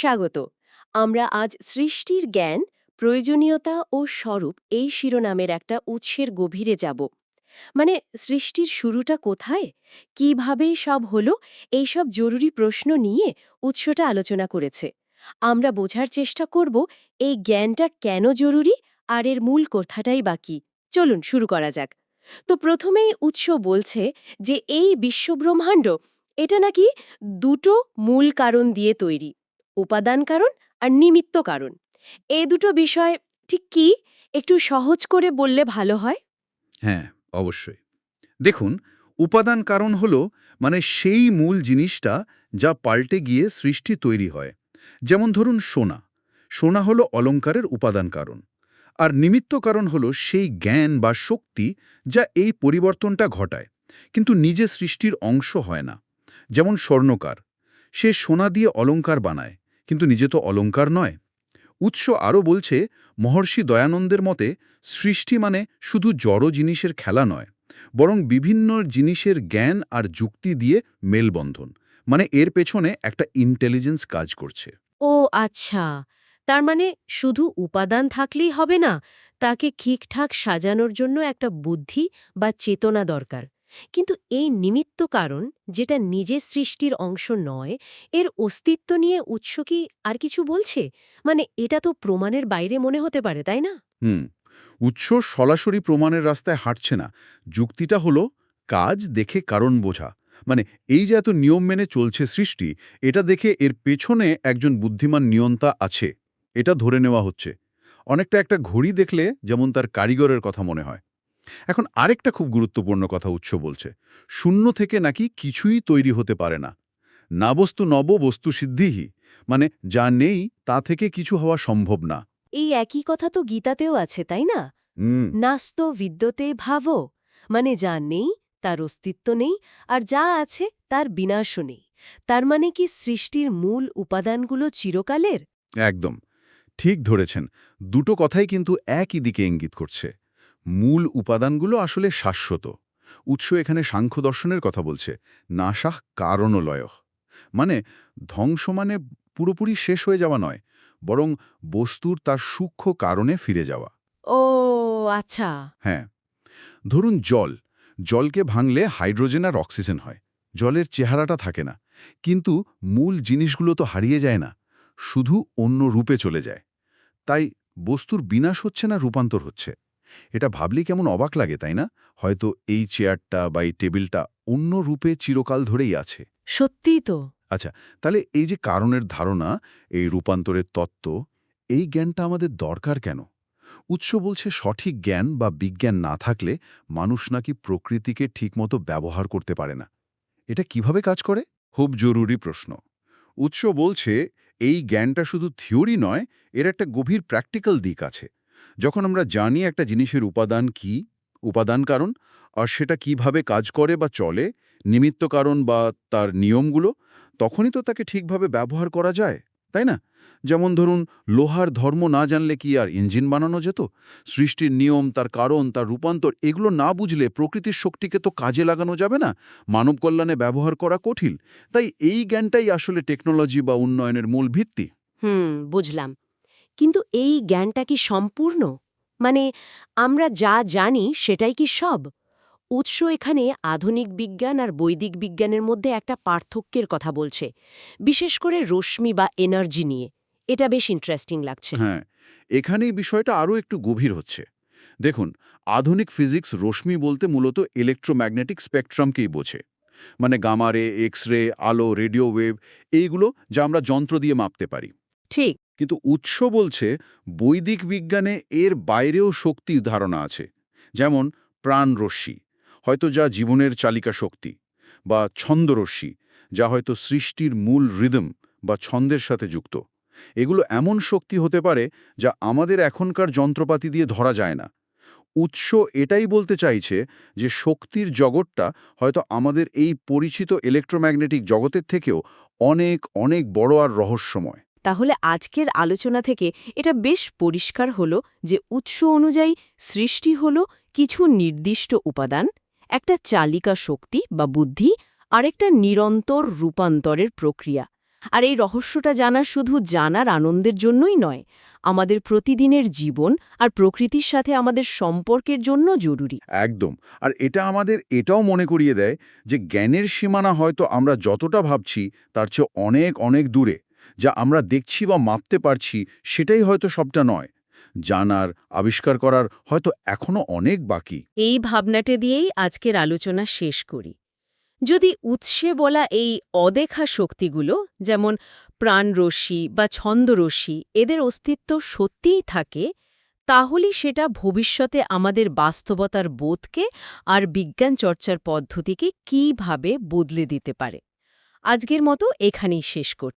স্বাগত। আমরা আজ সৃষ্টির জ্ঞান, প্রয়োজনীয়তা ও স্বরূপ এই শিরোনামের একটা উৎসের গভীরে যাব। মানে সৃষ্টির শুরুটা কোথায়? কীভাবে সব হলো? এইসব জরুরি প্রশ্ন নিয়ে উৎসটা আলোচনা করেছে। আমরা বোঝার চেষ্টা করব এই জ্ঞানটা কেন জরুরি আর এর মূল কথাটাই বাকি চলুন শুরু করা যাক। তো প্রথমেই উৎস বলছে যে এই বিশ্বব্রহ্মাণ্ড, এটা নাকি দুটো মূল কারণ দিয়ে তৈরি। উপাদান কারণ আর নিমিত্ত কারণ। এই দুটো বিষয় ঠিক কি? একটু সহজ করে বললে ভালো হয়? হ্যাঁ অবশ্যই। দেখুন, উপাদান কারণ হল মানে সেই মূল জিনিসটা যা পাল্টে গিয়ে সৃষ্টি তৈরি হয়। যেমন ধরুন সোনা। সোনা হলো অলঙ্কারের উপাদান কারণ। আর নিমিত্ত কারণ হলো সেই জ্ঞান বা শক্তি যা এই পরিবর্তনটা ঘটায়। কিন্তু নিজে সৃষ্টির অংশ হয় না। যেমন স্বর্ণকার। সে সোনা দিয়ে অলঙ্কার বানায়। কিন্তু নিজে তো অলঙ্কার নয়। উৎস আরও বলছে, মহর্ষি দয়ানন্দের মতে সৃষ্টি মানে শুধু জড় জিনিসের খেলা নয়, বরং বিভিন্ন জিনিসের জ্ঞান আর যুক্তি দিয়ে মেলবন্ধন মানে এর পেছনে একটা ইন্টেলিজেন্স কাজ করছে। ও আচ্ছা তার মানে শুধু উপাদান থাকলেই হবে না, তাকে ঠিকঠাক সাজানোর জন্য একটা বুদ্ধি বা চেতনা দরকার। কিন্তু এই নিমিত্ত কারণ যেটা নিজে সৃষ্টির অংশ নয়, এর অস্তিত্ব নিয়ে উৎস কি আর কিছু বলছে? মানে এটা তো প্রমাণের বাইরে মনে হতে পারে, তাই না? হুম, উৎস সরাসরি প্রমাণের রাস্তায় হাঁটছে না। যুক্তিটা হলো কাজ দেখে কারণ বোঝা। মানে এই যে এত নিয়ম মেনে চলছে সৃষ্টি, এটা দেখে এর পেছনে একজন বুদ্ধিমান নিয়ন্তা আছে। এটা ধরে নেওয়া হচ্ছে। অনেকটা একটা ঘড়ি দেখলে যেমন তার কারিগরের কথা মনে হয়। এখন আরেকটা খুব গুরুত্বপূর্ণ কথা উৎস বলছে। শূন্য থেকে নাকি কিছুই তৈরি হতে পারে না। না বস্তু নব বস্তু সিদ্ধিহি মানে যা নেই তা থেকে কিছু হওয়া সম্ভব না। এই একই কথা তো গীতাতেও আছে তাই না? নাস্ত বিদ্যতে ভাব মানে যা নেই তার অস্তিত্ব নেই আর যা আছে তার বিনাশও নেই। তার মানে কি সৃষ্টির মূল উপাদানগুলো চিরকালের? একদম। ঠিক ধরেছেন। দুটো কথাই কিন্তু একই দিকে ইঙ্গিত করছে। মূল উপাদানগুলো আসলে শাশ্বত। উৎস এখানে সাংখ্য দর্শনের কথা বলছে নাশাহ কারণলয়। মানে ধ্বংস মানে পুরোপুরি শেষ হয়ে যাওয়া নয় বরং বস্তুর তার সূক্ষ্ম কারণে ফিরে যাওয়া। ও আচ্ছা। হ্যাঁ। ধরুন জল জলকে ভাঙলে হাইড্রোজেন আর অক্সিজেন হয় জলের চেহারাটা থাকে না কিন্তু মূল জিনিসগুলো তো হারিয়ে যায় না শুধু অন্য রূপে চলে যায়। তাই বস্তুর বিনাশ হচ্ছে না রূপান্তর হচ্ছে। এটা ভাবলে কেমন অবাক লাগে তাই না? হয়তো এই চেয়ারটা বা এই টেবিলটা অন্য রূপে চিরকাল ধরেই আছে। সত্যিই তো। আচ্ছা তাহলে এই যে কারণের ধারণা এই রূপান্তরের তত্ত্ব এই জ্ঞানটা আমাদের দরকার কেন? উৎস বলছে সঠিক জ্ঞান বা বিজ্ঞান না থাকলে মানুষ নাকি প্রকৃতিকে ঠিকমতো ব্যবহার করতে পারে না। এটা কীভাবে কাজ করে? খুব জরুরি প্রশ্ন। উৎস বলছে এই জ্ঞানটা শুধু থিওরি নয় এর একটা গভীর প্র্যাকটিক্যাল দিক আছে। যখন আমরা জানি একটা জিনিসের উপাদান কি, উপাদান কারণ, আর সেটা কীভাবে কাজ করে বা চলে, নিমিত্ত কারণ বা তার নিয়মগুলো, তখনই তো তাকে ঠিকভাবে ব্যবহার করা যায়, তাই না? যেমন ধরুন, লোহার ধর্ম না জানলে কি আর ইঞ্জিন বানানো যেত? সৃষ্টির নিয়ম, তার কারণ, তার রূপান্তর, এগুলো না বুঝলে প্রকৃতির শক্তিকে তো কাজে লাগানো যাবে না। মানব কল্যাণে ব্যবহার করা কঠিন। তাই এই জ্ঞানটাই আসলে টেকনোলজি বা উন্নয়নের মূল ভিত্তি। হুম, বুঝলাম। কিন্তু এই জ্ঞানটা কি সম্পূর্ণ? মানে আমরা যা জানি সেটাই কি সব? উৎস এখানে আধুনিক বিজ্ঞান আর বৈদিক বিজ্ঞানের মধ্যে একটা পার্থক্যের কথা বলছে। বিশেষ করে রশ্মি বা এনার্জি নিয়ে। এটা বেশ ইন্টারেস্টিং লাগছে। হ্যাঁ এখানেই বিষয়টা আরও একটু গভীর হচ্ছে। দেখুন আধুনিক ফিজিক্স রশ্মি বলতে মূলত ইলেকট্রোম্যাগনেটিক স্পেকট্রামকেই বোঝে। মানে গামারে এক্স রে আলো রেডিও ওয়েভ এইগুলো যা আমরা যন্ত্র দিয়ে মাপতে পারি। ঠিক। কিন্তু উৎস বলছে বৈদিক বিজ্ঞানে এর বাইরেও শক্তি ধারণা আছে, যেমন প্রাণরশ্মি, হয়তো যা জীবনের চালিকা শক্তি, বা ছন্দরশ্মি, যা হয়তো সৃষ্টির মূল রিদম বা ছন্দের সাথে যুক্ত। এগুলো এমন শক্তি হতে পারে যা আমাদের এখনকার যন্ত্রপাতি দিয়ে ধরা যায় না। উৎস এটাই বলতে চাইছে যে শক্তির জগৎটা হয়তো আমাদের এই পরিচিত ইলেকট্রোম্যাগনেটিক জগতের থেকেও অনেক অনেক বড় আর রহস্যময়। তাহলে আজকের আলোচনা থেকে এটা বেশ পরিষ্কার হলো যে উৎস অনুযায়ী সৃষ্টি হলো কিছু নির্দিষ্ট উপাদান, একটা চালিকা শক্তি বা বুদ্ধি, আর একটা নিরন্তর রূপান্তরের প্রক্রিয়া। আর এই রহস্যটা জানা শুধু জানার আনন্দের জন্যই নয়, আমাদের প্রতিদিনের জীবন আর প্রকৃতির সাথে আমাদের সম্পর্কের জন্য জরুরি। একদম। আর এটা আমাদের এটাও মনে করিয়ে দেয় যে জ্ঞানের সীমানা হয়তো আমরা যতটা ভাবছি তার চেয়ে অনেক অনেক দূরে। যা আমরা দেখছি বা মাপতে পারছি সেটাই হয়তো সবটা নয়। জানার, আবিষ্কার করার হয়তো এখনও অনেক বাকি। এই ভাবনাটা দিয়েই আজকের আলোচনা শেষ করি। যদি উৎসে বলা এই অদেখা শক্তিগুলো, যেমন প্রাণরশ্মি বা ছন্দরশ্মি, এদের অস্তিত্ব সত্যিই থাকে, তাহলে সেটা ভবিষ্যতে আমাদের বাস্তবতার বোধকে আর বিজ্ঞান চর্চার পদ্ধতিকে কীভাবে বদলে দিতে পারে? আজকের মতো এখানেই শেষ করছি